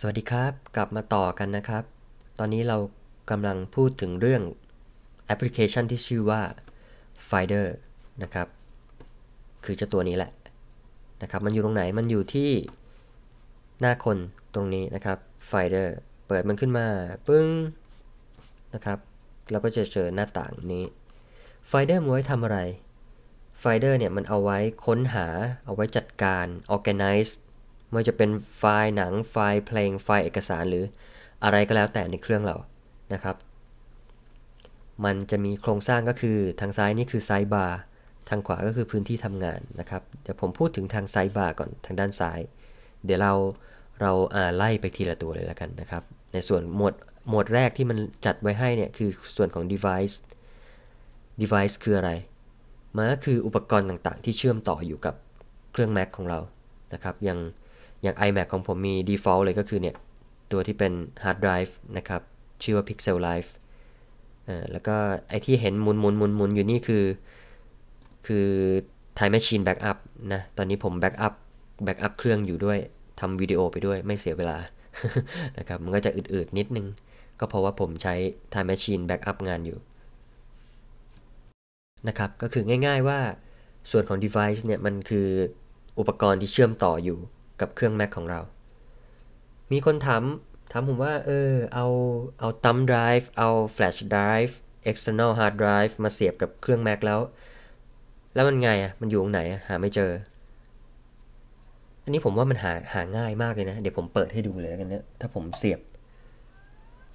สวัสดีครับ กลับมาต่อกันนะครับ ตอนนี้เรากำลังพูดถึงเรื่องแอปพลิเคชันที่ชื่อว่า Finder นะครับ คือเจ้าตัวนี้แหละนะครับ มันอยู่ตรงไหน มันอยู่ที่หน้าคนตรงนี้นะครับ Finder เปิดมันขึ้นมา ปึ้งนะครับ เราก็จะเจอหน้าต่างนี้ Finder มันไว้ทำอะไร Finder เนี่ยมันเอาไว้ค้นหา เอาไว้จัดการ organize ไม่ว่าจะเป็นไฟล์หนังไฟล์เพลงไฟล์เอกสารหรืออะไรก็แล้วแต่ในเครื่องเรานะครับ มันจะมีโครงสร้างก็คือทางซ้ายนี่คือไซบาร์ทางขวาก็คือพื้นที่ทำงานนะครับ เดี๋ยวผมพูดถึงทางไซบาร์ก่อนทางด้านซ้าย เดี๋ยวเราเราไล่ไปทีละตัวเลยแล้วกันนะครับ ในส่วนหมวดหมวดแรกที่มันจัดไว้ให้เนี่ยคือส่วนของ device device คืออะไร มันก็คืออุปกรณ์ต่างๆ ที่เชื่อมต่ออยู่กับเครื่อง Mac ของเรา นะครับ อย่าง อย่าง iMac ของผมมี default เลยก็คือเนี่ย ตัวที่เป็น hard drive นะครับ ชื่อว่า Pixel Live แล้วก็ไอที่เห็นหมุนหมุนหมุนหมุนอยู่นี่คือ คือ Time Machine Backup นะ ตอนนี้ผม Backup Backup เครื่องอยู่ด้วยทำวิดีโอไปด้วยไม่เสียเวลานะครับ มันก็จะอืดๆนิดนึง ก็เพราะว่าผมใช้ Time Machine Backup งานอยู่นะครับ ก็คือง่ายๆว่าส่วนของ device เนี่ย มันคืออุปกรณ์ที่เชื่อมต่ออยู่ กับเครื่อง Mac ของเรา มีคนถามถามผมว่า เออ เอาเอา thumb drive เอา flash drive external hard drive มาเสียบกับเครื่อง Mac แล้ว แล้วมันไงอะ มันอยู่ตรงไหนอะ หาไม่เจอ อันนี้ผมว่ามันหาหาง่ายมากเลยนะ เดี๋ยวผมเปิดให้ดูเลยกันนะ ถ้าผมเสียบ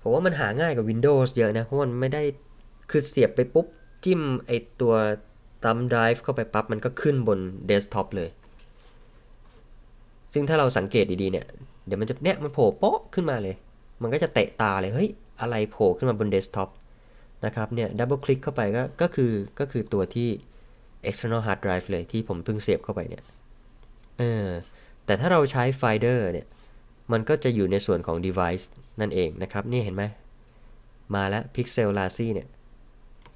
ผมว่ามันหาง่ายกว่า Windows เยอะนะ เพราะมันไม่ได้ คือเสียบไปปุ๊บ จิ้มไอตัว thumb drive เข้าไปปั๊บ มันก็ขึ้นบนเดสก์ท็อปเลย ซึ่งถ้าเราสังเกตดีๆเนี่ย เดี๋ยวมันจะเนี่ยมันโผล่โป๊ะขึ้นมาเลย มันก็จะเตะตาเลย เฮ้ย อะไรโผล่ขึ้นมาบนเดสก์ท็อปนะครับ เนี่ยดับเบิลคลิกเข้าไปก็ก็คือก็คือตัวที่ external hard drive เลยที่ผมเพิ่งเสียบเข้าไปเนี่ย เออ แต่ถ้าเราใช้ Finder เนี่ย มันก็จะอยู่ในส่วนของ device นั่นเองนะครับ นี่เห็นไหม มาแล้ว Pixel l a z y เนี่ย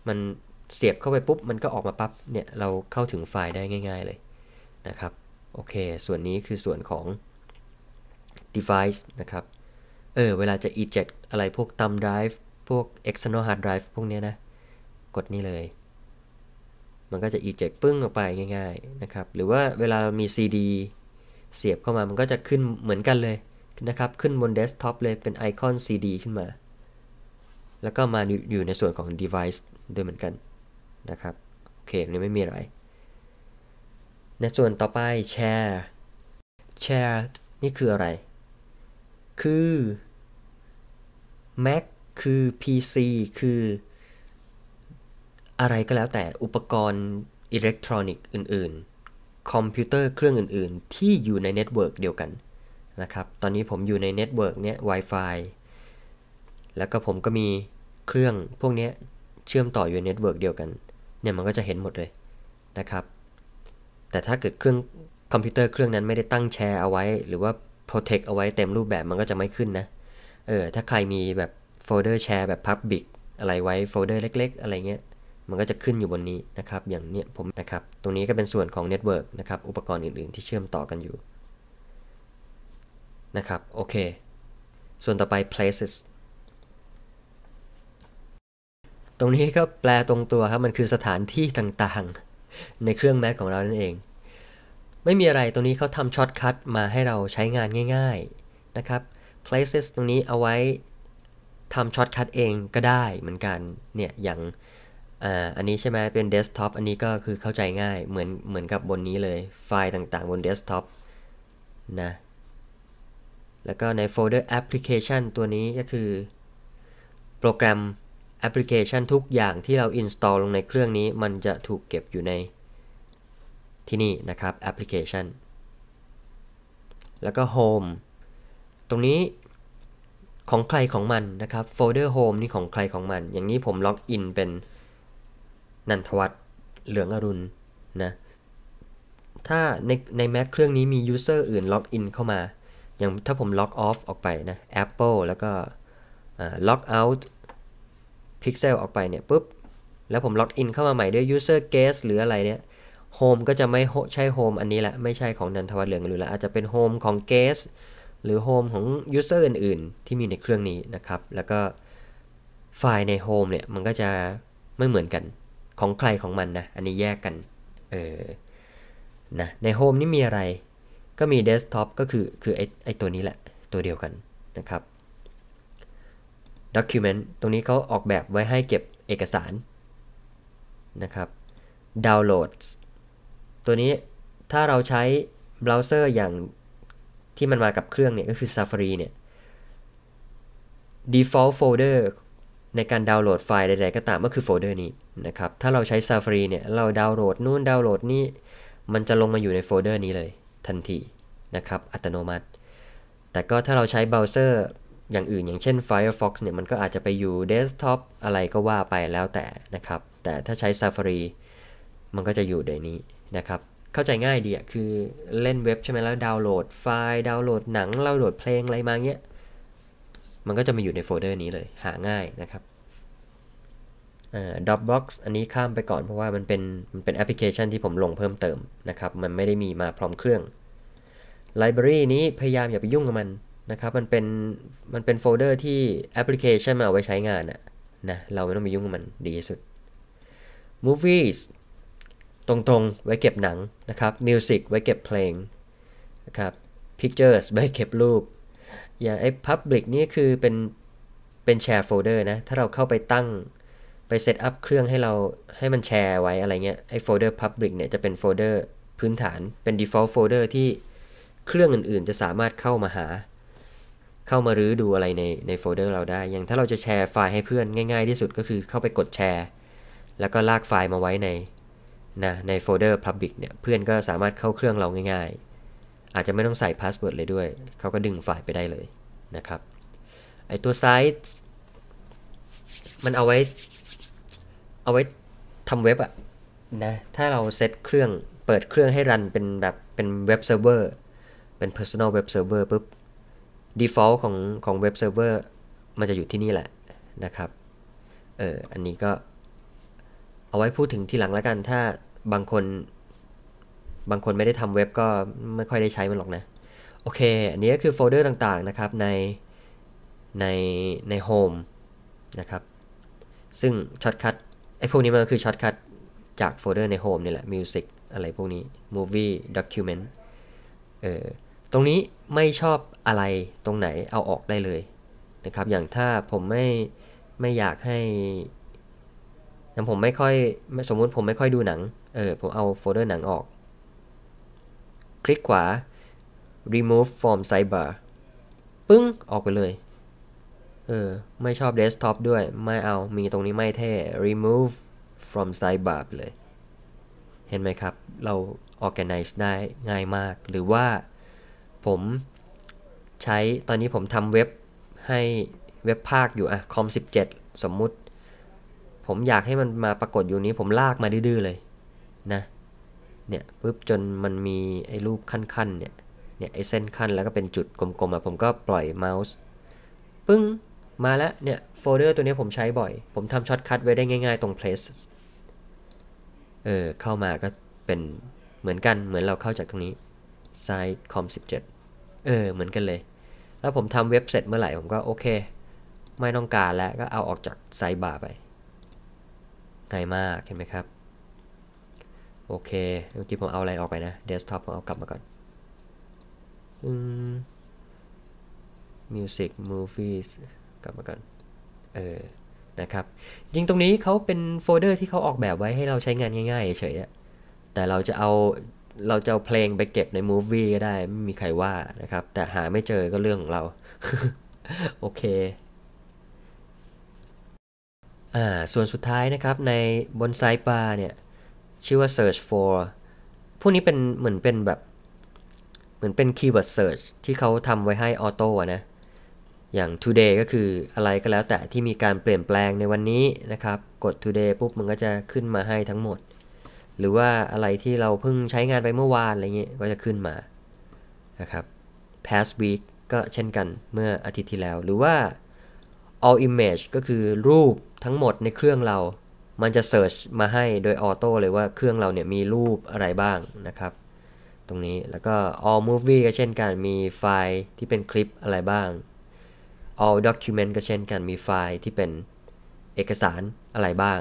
มันเสียบเข้าไปปุ๊บ มันก็ออกมาปั๊บ เนี่ย เราเข้าถึงไฟล์ได้ง่าย ๆเลยนะครับ โอเค ส่วนนี้คือส่วนของ device นะครับ เออ เวลาจะ eject อะไรพวก thumb drive พวก external hard drive พวกนี้นะ กดนี่เลย มันก็จะ eject ปึ้งออกไปง่ายๆนะครับ หรือว่าเวลามี CD เสียบเข้ามา มันก็จะขึ้นเหมือนกันเลยนะครับ ขึ้นบนเดสก์ท็อปเลยเป็นไอคอน CD ขึ้นมา แล้วก็มาอยู่ในส่วนของ device ด้วยเหมือนกันนะครับ โอเค นี่ไม่มีอะไร ในส่วนต่อไปแชร์แชร์นี่คืออะไร คือ Mac คือ PC คือ อะไรก็แล้วแต่อุปกรณ์อิเล็กทรอนิกส์อื่น ๆ คอมพิวเตอร์เครื่องอื่น ๆ ที่อยู่ในเน็ตเวิร์กเดียวกันนะครับ ตอนนี้ผมอยู่ในเน็ตเวิร์กเนี้ย Wi-Fi แล้วก็ผมก็มีเครื่องพวกนี้เชื่อมต่ออยู่ในเน็ตเวิร์กเดียวกัน เนี่ยมันก็จะเห็นหมดเลยนะครับ แต่ถ้าเกิดเครื่องคอมพิวเตอร์เครื่องนั้นไม่ได้ตั้งแชร์เอาไว้ หรือว่า protect เอาไว้เต็มรูปแบบมันก็จะไม่ขึ้นนะ เออ ถ้าใครมีแบบโฟลเดอร์แชร์แบบ public อะไรไว้โฟลเดอร์เล็ก ๆ อะไรเงี้ย มันก็จะขึ้นอยู่บนนี้นะครับ อย่างเนี้ยผมนะครับ ตรงนี้ก็เป็นส่วนของ network นะครับ อุปกรณ์อื่น ๆ ที่เชื่อมต่อกันอยู่ นะครับ โอเค ส่วนต่อไป places ตรงนี้ก็แปลตรงตัวครับ มันคือสถานที่ต่างๆ ในเครื่อง Mac ของเรานั่นเอง ไม่มีอะไรตรงนี้เขาทำช็อตคัทมาให้เราใช้งานง่ายๆนะครับ places ตรงนี้เอาไว้ทำช็อตคัทเองก็ได้เหมือนกันเนี่ยอย่างอันนี้ใช่ไหมเป็นเดสก์ท็อปอันนี้ก็คือเข้าใจง่ายเหมือนเหมือนกับบนนี้เลยไฟล์ต่างๆบนเดสก์ท็อปนะแล้วก็ในโฟลเดอร์แอปพลิเคชันตัวนี้ก็คือ โปรแกรม แอปพลิเคชันทุกอย่างที่เรา install ลงในเครื่องนี้ มันจะถูกเก็บอยู่ในที่นี่นะครับแอปพลิเคชัน แล้วก็ Home ตรงนี้ของใครของมันนะครับโฟลเดอร์ Home นี่ของใครของมัน อย่างนี้ผมล็อกอินเป็นนันทวัฒน์เหลืองอรุณนะถ้าในใน Mac เครื่องนี้มี User อื่นล็อกอินเข้ามา อย่างถ้าผมล็อกออฟออกไปนะ Apple แล้วก็ล็อกเอาท์ พิกเซลออกไปเนี่ยปุ๊บ แล้วผมล็อกอินเข้ามาใหม่ด้วย user guest หรืออะไรเนี่ยโฮมก็จะไม่ใช่โฮมอันนี้แหละ ไม่ใช่ของนันทวัฒน์เหลืองหรือละอาจจะเป็นโฮมของ guest หรือ Home ของ User อื่น ๆ ที่มีในเครื่องนี้นะครับ แล้วก็ไฟล์ใน Home เนี่ยมันก็จะไม่เหมือนกันของใครของมันนะ อันนี้แยกกัน เออ นะ ใน Home นี่มีอะไร ก็มี Desktop ก็คือคือไอไอตัวนี้แหละ ตัวเดียวกันนะครับ Document ตรงนี้เขาออกแบบไว้ให้เก็บเอกสารนะครับ Download ตัวนี้ถ้าเราใช้เบราว์เซอร์อย่างที่มันมากับเครื่องเนี่ยก็คือ Safari เนี่ย default folder ในการดาวน์โหลดไฟล์ใดๆก็ตามก็คือโฟลเดอร์นี้นะครับ ถ้าเราใช้ Safari เนี่ย เราดาวน์โหลดนู่นดาวน์โหลดนี่ มันจะลงมาอยู่ในโฟลเดอร์นี้เลยทันทีนะครับ อัตโนมัติ แต่ก็ถ้าเราใช้เบราว์เซอร์ อย่างอื่นอย่างเช่น Firefox เนี่ยมันก็อาจจะไปอยู่เดสก์ท็อปอะไรก็ว่าไปแล้วแต่นะครับ แต่ถ้าใช้ Safari มันก็จะอยู่ในนี้นะครับ เข้าใจง่ายดีอะคือเล่นเว็บใช่ไหมแล้วดาวน์โหลดไฟล์ดาวน์โหลดหนังดาวน์โหลดเพลงอะไรมาเงี้ย มันก็จะมาอยู่ในโฟลเดอร์นี้เลยหาง่ายนะครับดอกบ็อกซ์อันนี้ข้ามไปก่อนเพราะว่ามันเป็นมันเป็นแอปพลิเคชันที่ผมลงเพิ่มเติมนะครับ มันไม่ได้มีมาพร้อมเครื่อง Library นี้พยายามอย่าไปยุ่งกับมัน นะครับมันเป็นมันเป็นโฟลเดอร์ที่แอปพลิเคชันมาเอาไว้ใช้งานอะนะเราไม่ต้องไปยุ่งกับมันดีที่สุด Movies ตรงๆ ไว้เก็บหนังนะครับ Music ไว้เก็บเพลงนะครับ Pictures ไว้เก็บรูป อย่างไอ้ Public นี่คือเป็นเป็นแชร์โฟลเดอร์นะ ถ้าเราเข้าไปตั้งไปเซตอัพเครื่องให้เราให้มันแชร์ไว้อะไรเงี้ยไอ้โฟลเดอร์ Public เนี่ยจะเป็นโฟลเดอร์พื้นฐานเป็น default folder ที่เครื่องอื่นๆ จะสามารถเข้ามาหา เข้ามารื้อดูอะไรในในโฟลเดอร์เราได้ อย่างถ้าเราจะแชร์ไฟล์ให้เพื่อนง่ายๆที่สุดก็คือเข้าไปกดแชร์ แล้วก็ลากไฟล์มาไว้ในนะในโฟลเดอร์ Public เนี่ยเพื่อนก็สามารถเข้าเครื่องเราง่าย ๆ อาจจะไม่ต้องใส่พาสเวิร์ดเลยด้วย เขาก็ดึงไฟล์ไปได้เลยนะครับ ไอตัวไซต์มันเอาไว้ เอาไว้ทำเว็บอะนะ ถ้าเราเซตเครื่องเปิดเครื่องให้รันเป็นแบบเป็นเว็บเซิร์ฟเวอร์ เป็น personal web server ปุ๊บ default ของของเว็บเซิร์ฟเวอร์มันจะอยู่ที่นี่แหละนะครับ เอออันนี้ก็เอาไว้พูดถึงทีหลังแล้วกัน ถ้าบางคน บางคนไม่ได้ทำเว็บก็ไม่ค่อยได้ใช้มันหรอกนะ โอเค อันนี้ก็คือโฟลเดอร์ต่างๆนะครับในในใน Home นะครับ ซึ่งช็อตคัทไอ้พวกนี้มันก็คือช็อตคัทจากโฟลเดอร์ใน Home นี่แหละ Music อะไรพวกนี้ Movie Document เออ ตรงนี้ไม่ชอบอะไรตรงไหนเอาออกได้เลยนะครับ อย่างถ้าผมไม่ไม่อยากให้อย่างผมไม่ค่อยสมมุติผมไม่ค่อยดูหนัง เออผมเอาโฟลเดอร์หนังออก คลิกขวา remove from sidebar ปึ้ง ออกไปเลย เออ ไม่ชอบเดสก์ท็อปด้วย ไม่เอา มีตรงนี้ไม่เท่ remove from sidebar เลย เห็นไหมครับ เรา organize ได้ง่ายมาก หรือว่า ผมใช้ตอนนี้ผมทำเว็บให้เว็บภาคอยู่อะ com 17 สมมุติ ผมอยากให้มันมาปรากฏอยู่นี้ผมลากมาดื้อเลยนะเนี่ยปุ๊บจนมันมีไอ้รูปขั้นๆเนี่ยเนี่ยไอ้เส้นขั้นแล้วก็เป็นจุดกลมๆอะผมก็ปล่อยเมาส์ปึ้งมาแล้วเนี่ยโฟลเดอร์ตัวนี้ผมใช้บ่อย ผมทำช็อตคัทไว้ได้ง่ายๆตรง place เออเข้ามาก็เป็นเหมือนกันเหมือนเราเข้าจากตรงนี้ site com 17 เออเหมือนกันเลย แล้วผมทำเว็บเสร็จเมื่อไหร่ผมก็โอเค ไม่ต้องการแล้วก็เอาออกจากไซบาร์ไปง่ายมากเห็นไหมครับ โอเคเมื่อกี้ผมเอาอะไรออกไปนะเดสก์ท็อปผมเอากลับมาก่อนอืม music movies กลับมาก่อนเออนะครับจริงตรงนี้เขาเป็นโฟลเดอร์ที่เขาออกแบบไว้ให้เราใช้งานง่ายๆเฉยๆแต่เราจะเอา เราจะเอาเพลงไปเก็บในมูฟวี่ก็ได้ ไม่มีใครว่านะครับ แต่หาไม่เจอก็เรื่องของเรา โอเคอ่าส่วนสุดท้ายนะครับในบนไซต์บาร์เนี่ย ชื่อว่า search for พวกนี้เป็นเหมือนเป็นแบบเหมือนเป็น keyword search ที่เขาทำไว้ให้ออโต้นะ อย่าง today ก็คืออะไรก็แล้วแต่ที่มีการเปลี่ยนแปลงในวันนี้นะครับ กด today ปุ๊บมันก็จะขึ้นมาให้ทั้งหมด หรือว่าอะไรที่เราเพิ่งใช้งานไปเมื่อวานอะไรเงี้ยก็จะขึ้นมานะครับ past week ก็เช่นกันเมื่ออาทิตย์ที่แล้ว หรือว่า all image ก็คือรูปทั้งหมดในเครื่องเรา มันจะ search มาให้โดยออโต้เลยว่าเครื่องเราเนี่ยมีรูปอะไรบ้างนะครับ ตรงนี้แล้วก็ all movie ก็เช่นกันมีไฟล์ที่เป็นคลิปอะไรบ้าง all document ก็เช่นกันมีไฟล์ที่เป็นเอกสารอะไรบ้าง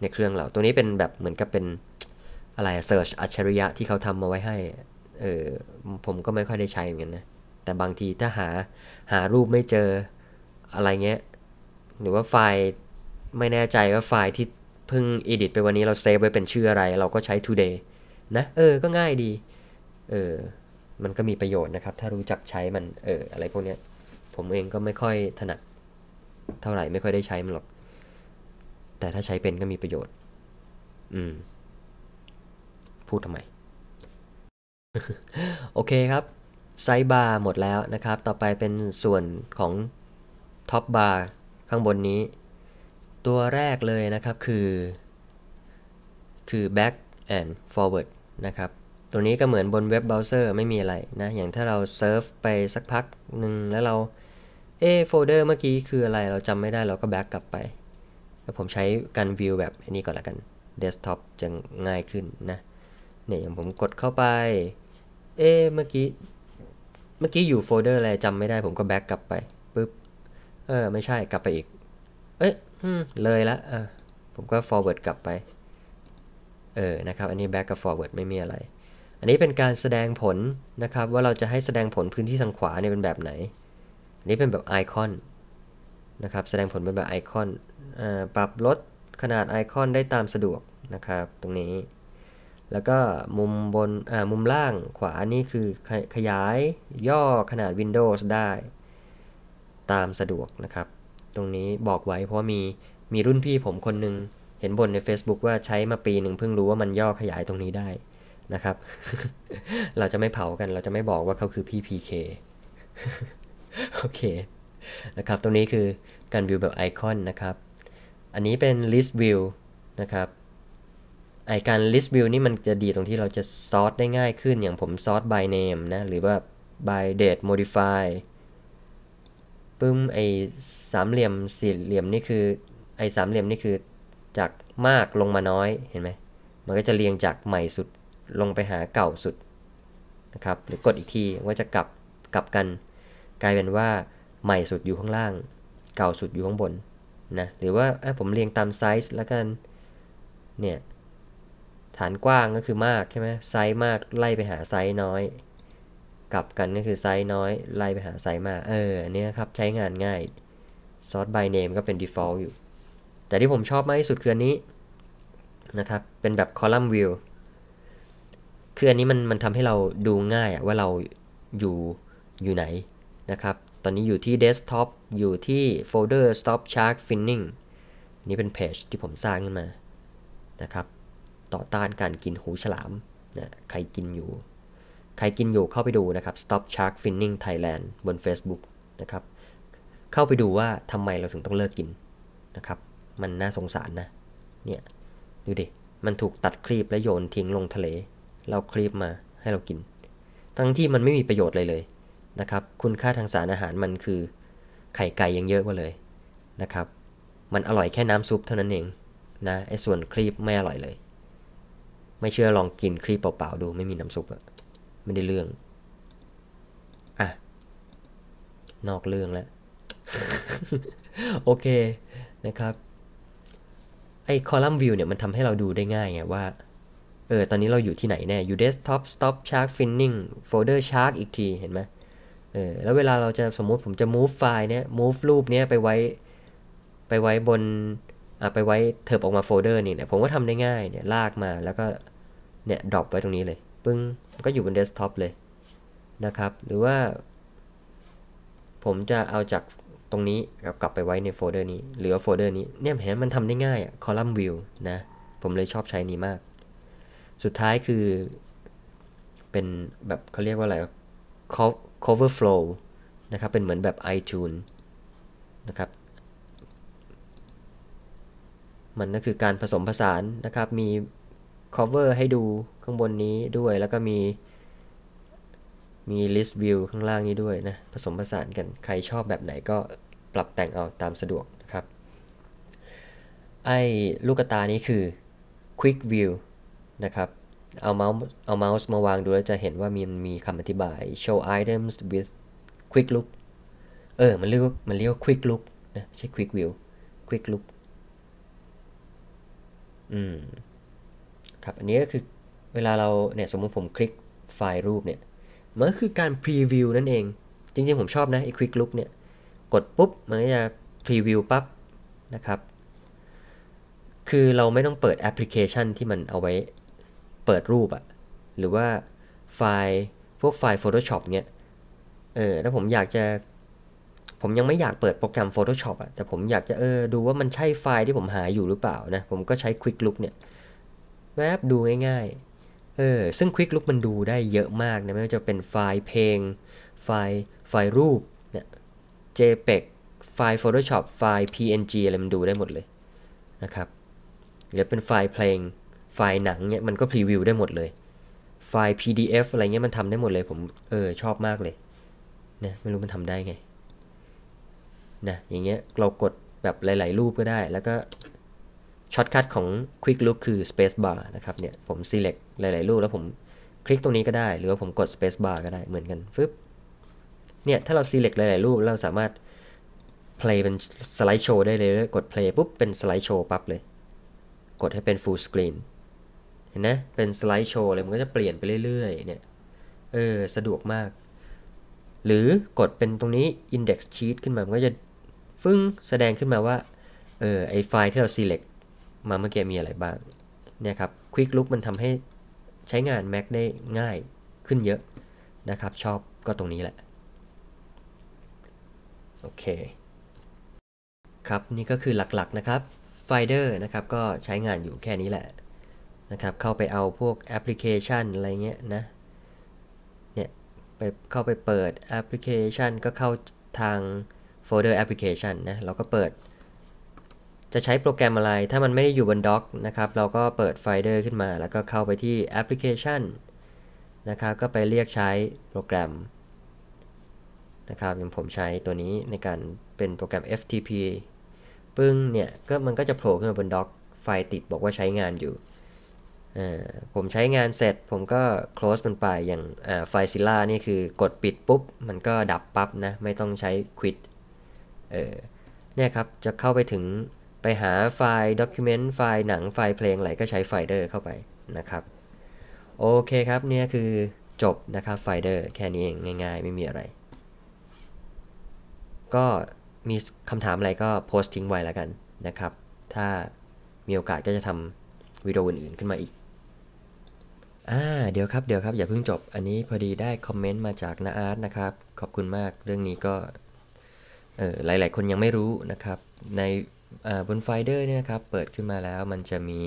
ในเครื่องเรา ตัวนี้เป็นแบบเหมือนกับเป็น อะไร search อัจฉริยะที่เขาทำมาไว้ให้เออผมก็ไม่ค่อยได้ใช้เหมือนกันนะ แต่บางทีถ้าหาหารูปไม่เจออะไรเงี้ย หรือว่าไฟล์ไม่แน่ใจว่าไฟล์ที่เพิ่ง edit ไปวันนี้เราเซฟไว้เป็นชื่ออะไร เราก็ใช้ today นะ เออ ก็ง่ายดี เออ มันก็มีประโยชน์นะครับ ถ้ารู้จักใช้มัน เออ อะไรพวกเนี้ย ผมเองก็ไม่ค่อยถนัด เท่าไหร่ไม่ค่อยได้ใช้มันหรอก แต่ถ้าใช้เป็นก็มีประโยชน์ อืม พูดทำไม โอเคครับไซส์บาร์หมดแล้วนะครับ ต่อไปเป็นส่วนของท็อปบาร์ข้างบนนี้ ตัวแรกเลยนะครับคือ คือ back and forward นะครับ ตัวนี้ก็เหมือนบนเว็บเบราว์เซอร์ไม่มีอะไรนะ อย่างถ้าเราเซิร์ฟไปสักพักหนึ่งแล้วเราเอโฟลเดอร์เมื่อกี้คืออะไรเราจำไม่ได้เราก็แบ็กกลับไป แล้วผมใช้การวิวแบบนี้ก่อนละกันเดสก์ท็อปจะง่ายขึ้นนะ เนี่ยอย่างผมกดเข้าไป เอ๊เมื่อกี้ เมื่อกี้อยู่โฟลเดอร์อะไรจำไม่ได้ผมก็แบ็กกลับไปปุ๊บ เออ ไม่ใช่กลับไปอีก เอ้ยเลยละอะผมก็ forward กลับไป เออ นะครับ อันนี้ back กับ forward ไม่มีอะไร อันนี้เป็นการแสดงผลนะครับ ว่าเราจะให้แสดงผลพื้นที่ทางขวาเนี่ยเป็นแบบไหน อันนี้เป็นแบบไอคอนนะครับ แสดงผลเป็นแบบไอคอน ปรับลดขนาดไอคอนได้ตามสะดวกนะครับ ตรงนี้ แล้วก็มุมบนอ่ามุมล่างขวานี่คือขขยายย่อขนาด Windows ได้ตามสะดวกนะครับ ตรงนี้บอกไว้เพราะมีมีรุ่นพี่ผมคนหนึ่งเห็นบนใน Facebook ว่าใช้มาปีหนึ่งเพิ่งรู้ว่ามันย่อขยายตรงนี้ได้นะครับ เราจะไม่เผากัน เราจะไม่บอกว่าเขาคือพี่ PK โอเคนะครับ ตรงนี้คือการวิวแบบไอคอนนะครับ อันนี้เป็น list view นะครับ ไอการ list view นี่มันจะดีตรงที่เราจะซอร์ตได้ง่ายขึ้นอย่างผมซอร์ต by name นะ หรือว่า by date modify ปึ้มไอสามเหลี่ยมสี่เหลี่ยมนี่คือไอสามเหลี่ยมนี่คือจากมากลงมาน้อยเห็นไหมมันก็จะเรียงจากใหม่สุดลงไปหาเก่าสุดนะครับหรือกดอีกทีว่าจะกลับกลับกัน กลายเป็นว่าใหม่สุดอยู่ข้างล่าง เก่าสุดอยู่ข้างบนนะหรือว่าผมเรียงตามไซส์แล้วกันเนี่ย ฐานกว้างก็คือมากใช่ไหมไซส์มากไล่ไปหาไซส์น้อย กลับกันก็คือไซส์น้อย ไล่ไปหาไซส์มาก เออเนี่ยครับใช้งานง่าย sort by name ก็เป็น default อยู่ แต่ที่ผมชอบมากที่สุดคืออันนี้นะครับ เป็นแบบ column view คืออันนี้มันมันทำให้เราดูง่ายอะว่าเราอยู่อยู่ไหนนะครับ ตอนนี้อยู่ที่ desktop อยู่ที่โฟลเดอร์ stop shark finning นี่เป็นเพจที่ผมสร้างขึ้นมานะครับ ต่อต้านการกินหูฉลามนะใครกินอยู่ ใครกินอยู่เข้าไปดูนะครับ stop shark finning Thailand บน Facebook นะครับ เข้าไปดูว่าทำไมเราถึงต้องเลิกกินนะครับ มันน่าสงสารนะ เนี่ย ดูดิ มันถูกตัดครีบและโยนทิ้งลงทะเล เราครีบมาให้เรากิน ทั้งที่มันไม่มีประโยชน์เลยเลยนะครับ คุณค่าทางสารอาหารมันคือ ไข่ไก่ยังเยอะกว่าเลยนะครับ มันอร่อยแค่น้ำซุปเท่านั้นเองนะไอ้ส่วนครีบไม่อร่อยเลย ไม่เชื่อลองกินครีบเปล่าๆดูไม่มีน้ำซุปอะไม่ได้เรื่อง อะ นอกเรื่องแล้ว โอเคนะครับไอ้คอลัมน์วิวเนี่ยมันทำให้เราดูได้ง่ายไงว่า เออ ตอนนี้เราอยู่ที่ไหนแน่อยู่ desktop stop shark finning folder shark อีกทีเห็นไหมเออ แล้วเวลาเราจะสมมุติผมจะ move ไฟล์เนี้ย move รูปเนี้ยไปไว้ ไปไว้บน อะ ไปไว้เถิบออกมาโฟลเดอร์นี่เนี่ย ผมก็ทำได้ง่ายเนี่ย ลากมาแล้วก็ เนี่ยดรอปไว้ตรงนี้เลย ปึ้งก็อยู่บนเดสก์ท็อปเลยนะครับ หรือว่า ผมจะเอาจากตรงนี้กลับไปไว้ในโฟลเดอร์นี้ หรือว่าโฟลเดอร์นี้เนี่ยเห็นมันทำได้ง่ายอะคอลัมน์วิวนะ ผมเลยชอบใช้นี้มาก สุดท้ายคือ เป็นแบบเขาเรียกว่าอะไร cover flow นะครับ เป็นเหมือนแบบ iTunes นะครับ มันก็คือการผสมผสานนะครับ มี cover ให้ดูข้างบนนี้ด้วยแล้วก็มี มี list view ข้างล่างนี้ด้วยนะ ผสมผสานกันใครชอบแบบไหนก็ปรับแต่งเอาตามสะดวกนะครับ ไอ้ลูกตานี้คือ quick view นะครับ เอาเมาส์เอาเมาส์มาวางดูแล้วจะเห็นว่ามีมีคำอธิบาย show items with quick look เออ มันเรียกมันเรียกว่า quick look นะไม่ใช่ quick view quick look อืม ครับอันนี้ก็คือเวลาเราเนี่ยสมมุติผมคลิกไฟล์รูปเนี่ยมันก็คือการพรีวิวนั่นเอง จริงๆ ผมชอบนะไอ้ quick look เนี่ยกดปุ๊บ มันก็จะพรีวิวปั๊บนะครับ คือเราไม่ต้องเปิดแอปพลิเคชันที่มันเอาไว้เปิดรูปอะหรือว่าไฟล์พวกไฟล์ Photoshop เนี่ยเออถ้าผมอยากจะผมยังไม่อยากเปิดโปรแกรม Photoshop อะแต่ผมอยากจะเออดูว่ามันใช่ไฟล์ที่ผมหาอยู่หรือเปล่านะ ผมก็ใช้ Quick Look เนี่ย แวบดูง่ายๆ เออ ซึ่ง Quick Look มันดูได้เยอะมากนะ ไม่ว่าจะเป็นไฟล์เพลง ไฟล์ ไฟล์รูปเนี่ย JPEG ไฟล์ Photoshop ไฟล์ PNG อะไรมันดูได้หมดเลยนะครับหรือเป็นไฟล์เพลง ไฟล์หนังเนี่ยมันก็พรีวิวได้หมดเลย ไฟล์ PDF อะไรเงี้ยมันทำได้หมดเลยผม เออ ชอบมากเลยนะไม่รู้มันทำได้ไงนะอย่างเงี้ยเรากดแบบหลาย ๆ รูปก็ได้ แล้วก็ ช็อตคัทของ Quick Look คือ Space Bar นะครับเนี่ยผม select หลาย ๆ รูปแล้วผมคลิกตรงนี้ก็ได้ หรือว่าผมกด Space Bar ก็ได้เหมือนกันฟึบเนี่ยถ้าเรา select หลาย ๆ รูปเราสามารถ play เป็นสไลด์โชว์ได้เลยกด play ปุ๊บเป็นสไลด์โชว์ปั๊บเลย กดให้เป็น full screen เห็นนะเป็นสไลด์โชว์เลยมันก็จะเปลี่ยนไปเรื่อย ๆ เนี่ยเออสะดวกมาก หรือกดเป็นตรงนี้ index sheet ขึ้นมา มันก็จะฟึ้งแสดงขึ้นมาว่าเออไอไฟล์ที่เรา select มาเมื่อกี้มีอะไรบ้างเนี่ยครับ Quick Look มันทำให้ใช้งาน Mac ได้ง่ายขึ้นเยอะนะครับ ชอบก็ตรงนี้แหละ โอเค ครับนี่ก็คือหลักๆนะครับ Finder นะครับก็ใช้งานอยู่แค่นี้แหละนะครับเข้าไปเอาพวกแอปพลิเคชันอะไรเงี้ยนะเนี่ยไปเข้าไปเปิดแอปพลิเคชันก็เข้าทางโฟลเดอร์แอปพลิเคชันนะเราก็เปิด จะใช้โปรแกรมอะไร ถ้ามันไม่ได้อยู่บนด็อกนะครับ เราก็เปิดไฟเดอร์ขึ้นมา แล้วก็เข้าไปที่แอปพลิเคชันนะครับ ก็ไปเรียกใช้โปรแกรมนะครับอย่างผมใช้ตัวนี้ในการเป็นโปรแกรม FTP ปึ้งเนี่ยก็มันก็จะโผล่ขึ้นมาบนด็อก ไฟติดบอกว่าใช้งานอยู่ ผมใช้งานเสร็จ ผมก็ close มันไป อย่างไฟซิล่านี่คือกดปิดปุ๊บ มันก็ดับปั๊บนะ ไม่ต้องใช้ quit เออเนี่ยครับ จะเข้าไปถึง ไปหาไฟล์ document ไฟล์หนังไฟล์เพลงอะไรก็ใช้ไฟเดอร์เข้าไปนะครับโอเคครับเนี่ยคือจบนะครับไฟเดอร์แค่นี้เองง่าย ๆ ไม่มีอะไร ก็มีคำถามอะไรก็โพสต์ทิ้งไว้แล้วกันนะครับ ถ้ามีโอกาสก็จะทำวิดีโออื่นๆขึ้นมาอีกอ่าเดี๋ยวครับเดี๋ยวครับอย่าเพิ่งจบ อันนี้พอดีได้คอมเมนต์มาจากนาอาร์ตนะครับ ขอบคุณมากเรื่องนี้ก็เออหลายๆ คนยังไม่รู้นะครับใน บนไฟเดอร์เนี่ยครับ เปิดขึ้นมาแล้วมันจะมี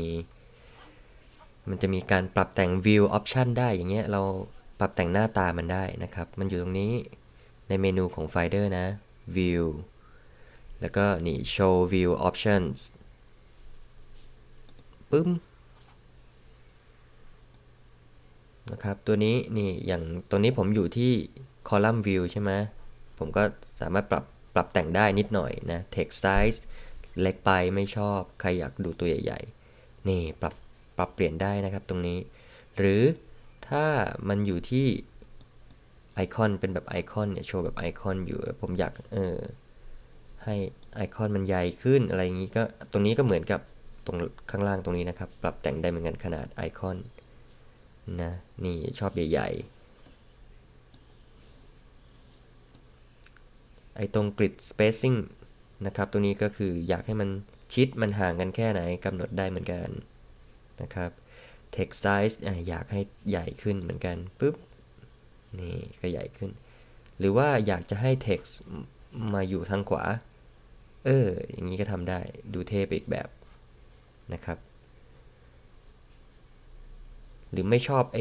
มันจะมีการปรับแต่ง view option ได้อย่างเงี้ยเราปรับแต่งหน้าตามันได้นะครับ มันอยู่ตรงนี้ในเมนูของไฟเดอร์นะ view แล้วก็นี่ show view options ปึ้มนะครับตัวนี้นี่อย่างตัวนี้ผมอยู่ที่ column view ใช่ไหมผมก็สามารถปรับปรับแต่งได้นิดหน่อยนะ text size เล็กไปไม่ชอบ ใครอยากดูตัวใหญ่ๆ นี่ปรับปรับเปลี่ยนได้นะครับตรงนี้ หรือถ้ามันอยู่ที่ไอคอนเป็นแบบไอคอนเนี่ยโชว์แบบไอคอนอยู่ผมอยากเออให้ไอคอนมันใหญ่ขึ้นอะไรอย่างนี้ก็ตรงนี้ก็เหมือนกับตรงข้างล่างตรงนี้นะครับ ปรับแต่งได้เหมือนกันขนาดไอคอนนะนี่ชอบใหญ่ๆไอตรงกริด spacing นะครับตัวนี้ก็คืออยากให้มันชิดมันห่างกันแค่ไหนกำหนดได้เหมือนกันนะครับ text size ออยากให้ใหญ่ขึ้นเหมือนกันปุ๊บนี่ก็ใหญ่ขึ้น หรือว่าอยากจะให้ text มาอยู่ทางขวา เออ อย่างนี้ก็ทำได้ดูเทปอีกแบบนะครับ หรือไม่ชอบไอ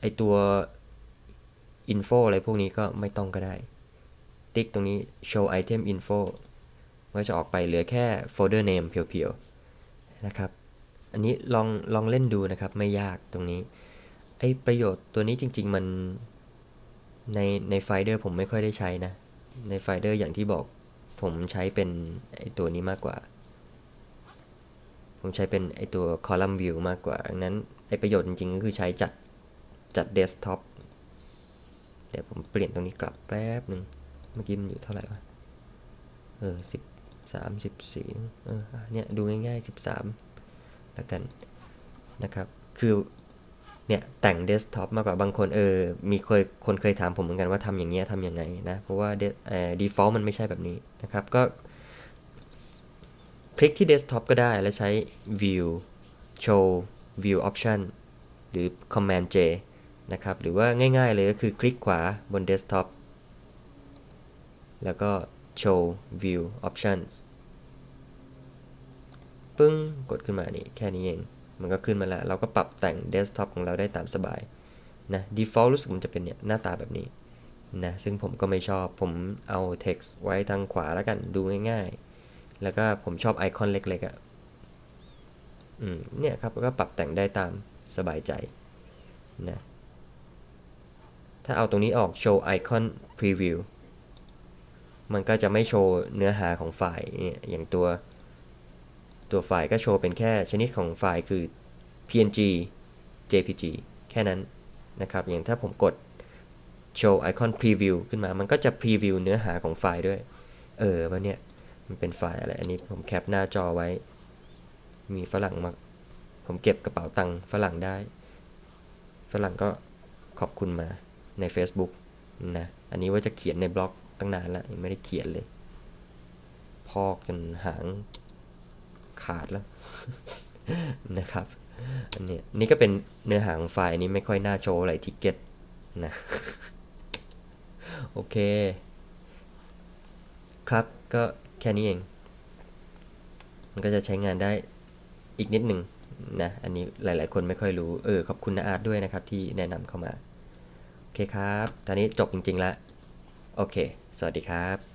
ไอตัว info อะไรพวกนี้ก็ไม่ต้องก็ได้ ติ๊กตรงนี้ show item info ก็จะออกไปเหลือแค่ folder name เพียวๆนะครับ อันนี้ลองลองเล่นดูนะครับไม่ยากตรงนี้ ไอประโยชน์ตัวนี้จริง ๆ มันในในไฟเดอร์ผมไม่ค่อยได้ใช้นะ ในไฟเดอร์อย่างที่บอกผมใช้เป็นไอตัวนี้มากกว่า ผมใช้เป็นไอตัว column view มากกว่าดังนั้นไอประโยชน์จริงๆ ก็คือใช้จัดจัดเดสก์ท็อปเดี๋ยวผมเปลี่ยนตรงนี้กลับแป๊บหนึ่งเมื่อกี้มันอยู่เท่าไหร่วะ เออสิบ สามสิบสี่เออเนี่ยดูง่ายๆสิบสามแล้วกันนะครับ คือเนี่ยแต่งเดสก์ท็อปมากกว่าบางคนเออมีเคยคนเคยถามผมเหมือนกันว่าทำอย่างเงี้ยทำยังไงนะ เพราะว่าเอ่อ default มันไม่ใช่แบบนี้นะครับ ก็ คลิกที่เดสก์ท็อปก็ได้แล้วใช้ view show view option หรือ command J นะครับ หรือว่าง่ายๆเลยก็คือคลิกขวาบนเดสก์ท็อปแล้วก็ show view options ปึ้ง กดขึ้นมานี่ แค่นี้เอง มันก็ขึ้นมาแล้ว เราก็ปรับแต่งเดสก์ท็อปของเราได้ตามสบาย นะ default รู้สึกมันจะเป็นเนี่ย หน้าตาแบบนี้ นะ ซึ่งผมก็ไม่ชอบ ผมเอา text ไว้ทางขวาแล้วกัน ดูง่ายๆ แล้วก็ผมชอบไอคอนเล็กๆอะ่ะ อืม เนี่ยครับ ก็ปรับแต่งได้ตามสบายใจ นะ ถ้าเอาตรงนี้ออก show icon preview มันก็จะไม่โชว์เนื้อหาของไฟล์เนี่ยอย่างตัว ตัวไฟล์ก็โชว์เป็นแค่ชนิดของไฟล์คือ png jpg แค่นั้นนะครับ อย่างถ้าผมกด show icon preview ขึ้นมา มันก็จะ preview เนื้อหาของไฟล์ด้วย เออว่าเนี่ย มันเป็นไฟล์อะไร อันนี้ผมแคปหน้าจอไว้ มีฝรั่งมา ผมเก็บกระเป๋าตังค์ฝรั่งได้ ฝรั่งก็ขอบคุณมาใน Facebook นะ อันนี้ว่าจะเขียนในบล็อก ตั้งนานแล้วยังไม่ได้เขียนเลย พอกจนหางขาดแล้วนะครับอันนี้นี่ก็เป็นเนื้อหาของไฟล์นนี้ไม่ค่อยน่าโชว์อะไรทิกเก็ตนะโอเค ครับก็แค่นี้เอง มันก็จะใช้งานได้อีกนิดหนึ่งนะ อันนี้หลาย ๆ คนไม่ค่อยรู้ เออ ขอบคุณนาอาร์ตด้วยนะครับที่แนะนำเข้ามา โอเคครับ ตอนนี้จบจริง ๆ แล้ว โอเค สวัสดีครับ